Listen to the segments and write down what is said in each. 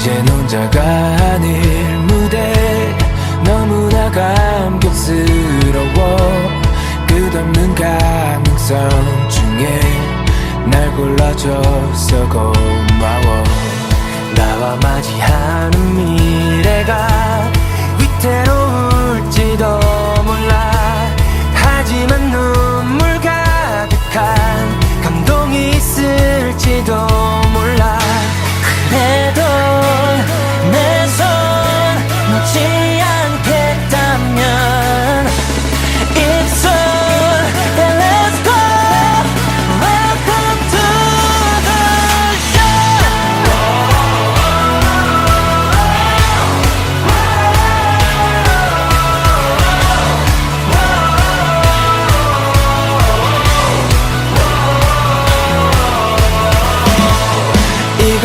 이젠 혼자가 아닐 무대 너무나 감격스러워. 끝없는 가능성 중에 날 골라줘서 고마워. 나와 맞이하는 미래가 위태로울지도 몰라. 하지만 눈물 가득한 감동이 있을지도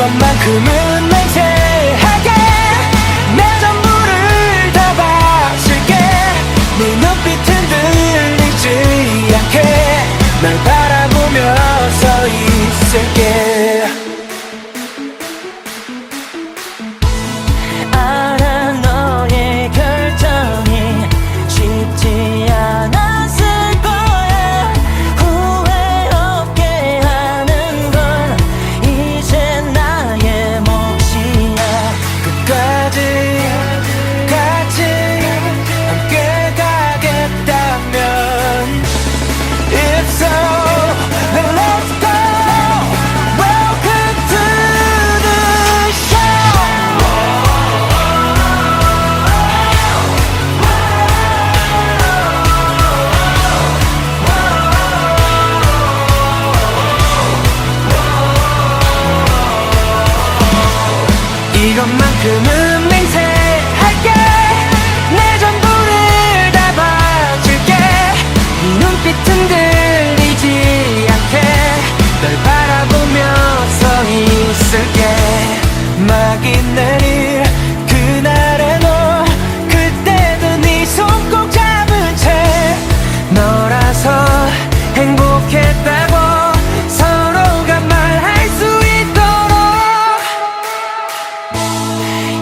것만큼은 맹세하게 내 전부를 다 바칠게. 네 눈빛 흔들리지 않게 날 바라보며 서 있을게 이것만큼은 맹세할게. 내 전부를 다 바칠게. 네 눈빛 흔들리지 않게 널 바라보며 서 있을게. 막이 내릴